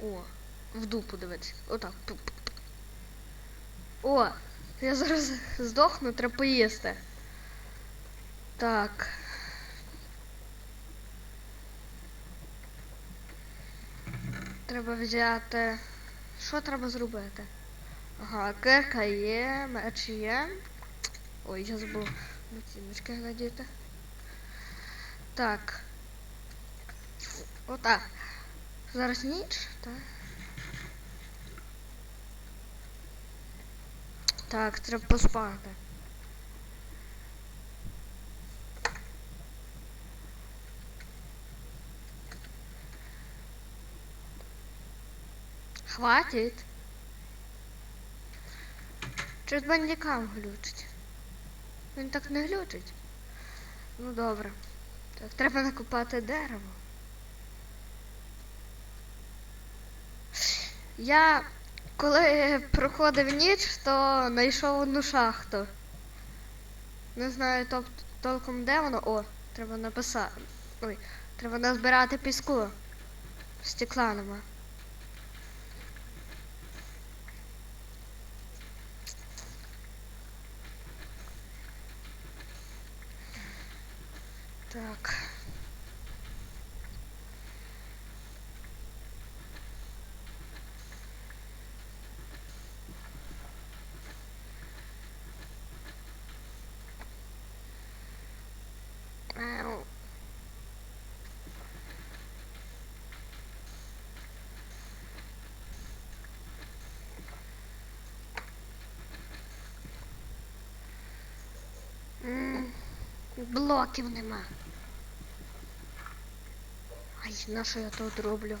О, в дупу дивитися. Отак. О, я зараз здохну, треба поїсти. Так. Треба взяти. Що треба зробити? Ага, кирка є, меч є. Ой, я забув ботиночки надіти. Так. Отак. Зараз ніч, так? Так, треба поспати. Хватить. Чи бандикам глючить? Він так не глючить. Ну добре. Так, треба накопати дерево. Я коли проходив ніч, то знайшов одну шахту. Не знаю тол- толком де воно. О, треба написати. Ой, треба назбирати піску. Стекла нема. Так. Блоків нема. Ай, на що я тут роблю?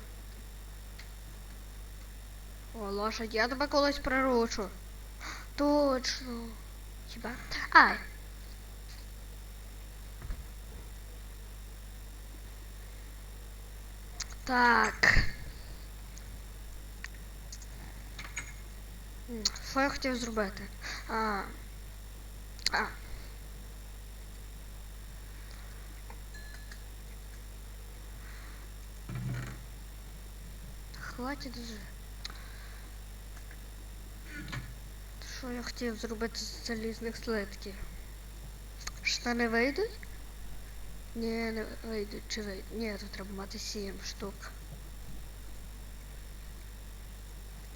О, лошадь, я тебе колись приручу. Точно. Хіба? Ай. Так. Що я хотів зробити? А. А. Хватить вже. Що я хотів зробити з залізних слитків? Штани вийдуть? Ні, не вийдуть, чи вийдуть? Ні, тут треба мати сім штук.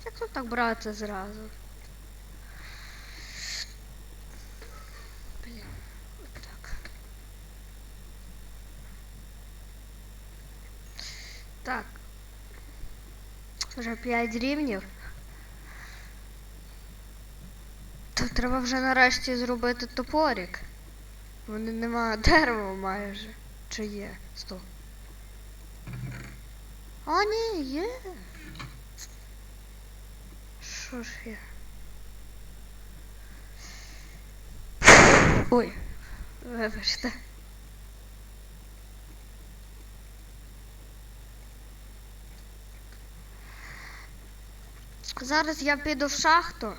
Як тут так брати зразу? Блін, от так. Так. Вже 5 рівнів. То треба вже нарешті зробити топорик. Вони нема дерева майже. Чи є? Стоп. О, ні, є. Що ж є? Ой, вибачте. Зараз я піду в шахту.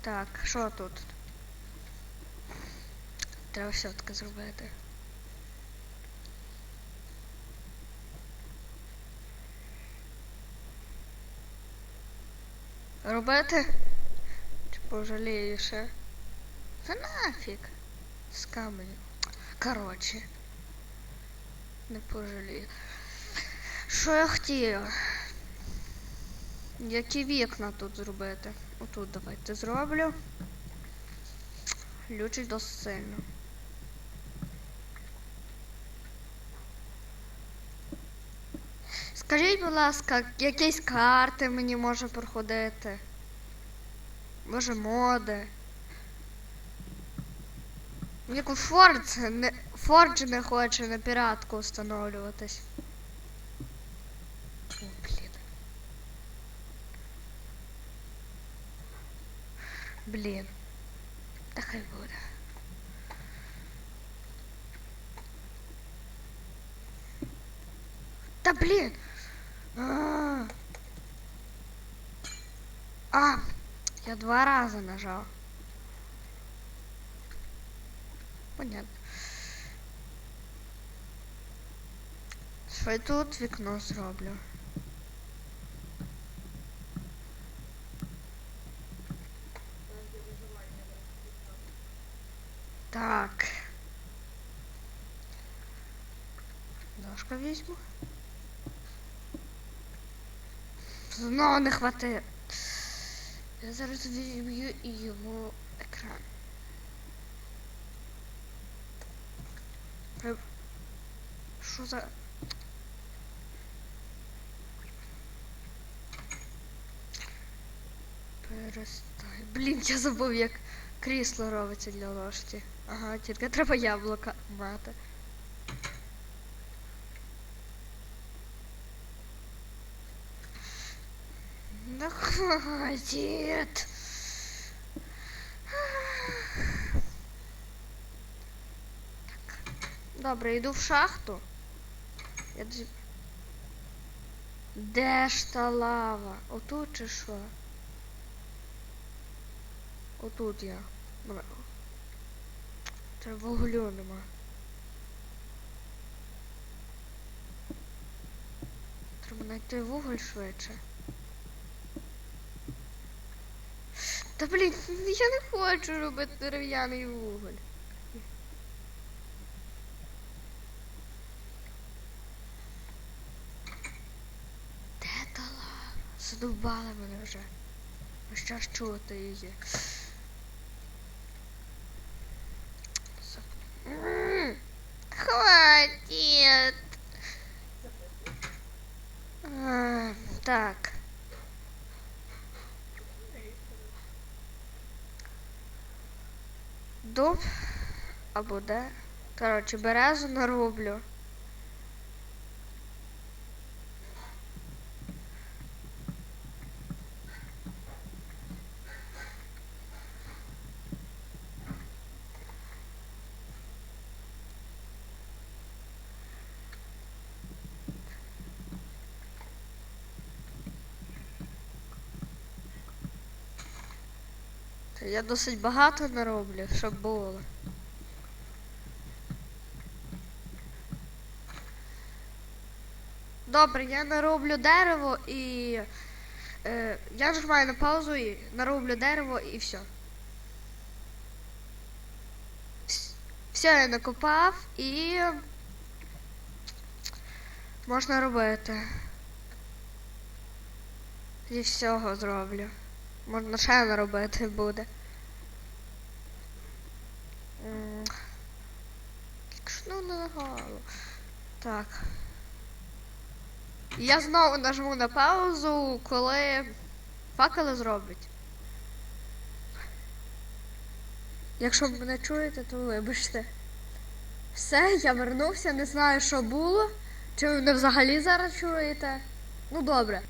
Так, що тут? Треба все-таки зробити. Робити? Чи пожалію ще? Та нафіг. З каменем. Коротше. Не пожалію. Що я хотів? Які вікна тут зробити? Отут давайте зроблю. Лючить досить сильно. Скажіть, будь ласка, якісь карти мені може проходити? Може моди? Яку Фордж не, Фордж не хоче на піратку встановлюватись. Блін. Та хай буде. Та блін. А, а, я два рази нажав. Понятно. Що я тут вікно зроблю? Дошка візьму. Знову не хватить. Я зараз візьму і йому екран. Що за. Перестай. Блін, я забув, як крісло робиться для ложки. Ага, тільки треба яблука мати. Хватит. Так. Добре, йду в шахту. Я дж- Де ж та лава? Отут чи що? Отут я. Треба вуглю нема. Треба знайти вуголь швидше. Та блін, я не хочу робити дерев'яний вуголь. Де та лава? Задовбала мене вже. Ось час чути її. Хватит. А, Так. Дуб або де. Коротше, березу нароблю. Я досить багато нароблю, щоб було. Добре, я нароблю дерево і. Е, я нажимаю на паузу і нароблю дерево і все. Все я накопав і. Можна робити. Зі всього зроблю. Можна ще наробити буде. Кшну на голову. Так. Я знову нажму на паузу, коли факели зроблять. Якщо ви мене чуєте, то вибачте. Все, я вернувся, не знаю, що було. Чи ви мене взагалі зараз чуєте? Ну добре.